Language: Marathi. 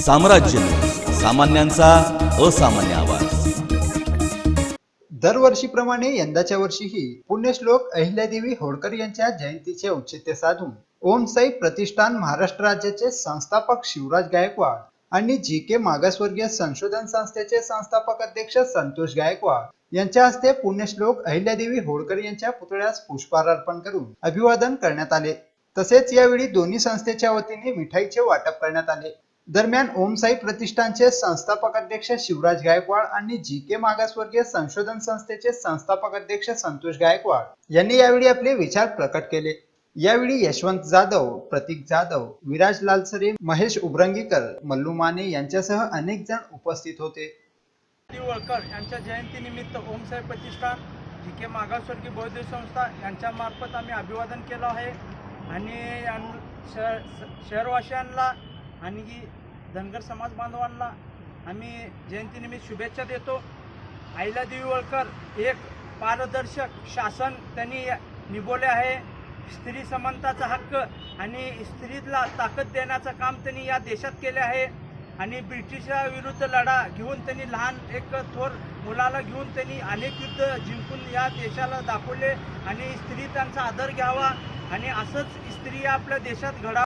साम्राज्य. सामान्यांचा असामान्य आवाज. दरवर्षीप्रमाणे यंदाच्या वर्षीही पुण्यश्लोक अहिल्यादेवी होळकर यांच्या जयंतीचे औचित्य साधून ओम साई प्रतिष्ठान महाराष्ट्र राज्याचे संस्थापक शिवराज गायकवाड आणि जी के मागासवर्गीय संशोधन संस्थेचे संस्थापक अध्यक्ष संतोष गायकवाड यांच्या हस्ते पुण्यश्लोक अहिल्यादेवी होळकर यांच्या पुतळ्यास पुष्पहार अर्पण करून अभिवादन करण्यात आले. तसेच यावेळी दोन्ही संस्थेच्या वतीने मिठाईचे वाटप करण्यात आले. दरम्यान ओमसाई प्रतिष्ठानचे संस्थापक अध्यक्ष शिवराज गायकवाड आणि जी के मागासवर्गीय संशोधन संस्थेचे संस्थापक अध्यक्ष संतोष गायकवाड यांनी यावेळी आपले विचार प्रकट केले. यावेळी यशवंत जाधव प्रतीक जाधव विराज लालसरे महेश उब्रंगीकर मल्लू माने यांच्यासह अनेक जण उपस्थित होते. वळकर यांच्या जयंतीनिमित्त ओमसाई प्रतिष्ठान जी के मागासवर्गीय बौद्ध संस्था यांच्यामार्फत आम्ही अभिवादन केलं आहे. आणि श- शहरवासियांना आणि धनगर समाज बांधवांना आम्ही जयंतीनिमित्त शुभेच्छा देतो. अहिल्यादेवी वळकर एक पारदर्शक शासन त्यांनी निभवले आहे. स्त्री समानताचा हक्क आणि स्त्रीला ताकद देण्याचं काम त्यांनी या देशात केले आहे. आणि ब्रिटिशाविरुद्ध लढा घेऊन त्यांनी लहान एक थोर मुलाला घेऊन त्यांनी अनेक युद्ध जिंकून या देशाला दाखवले. आणि स्त्री त्यांचा आदर घ्यावा. आणि असंच स्त्री आपल्या देशात घडा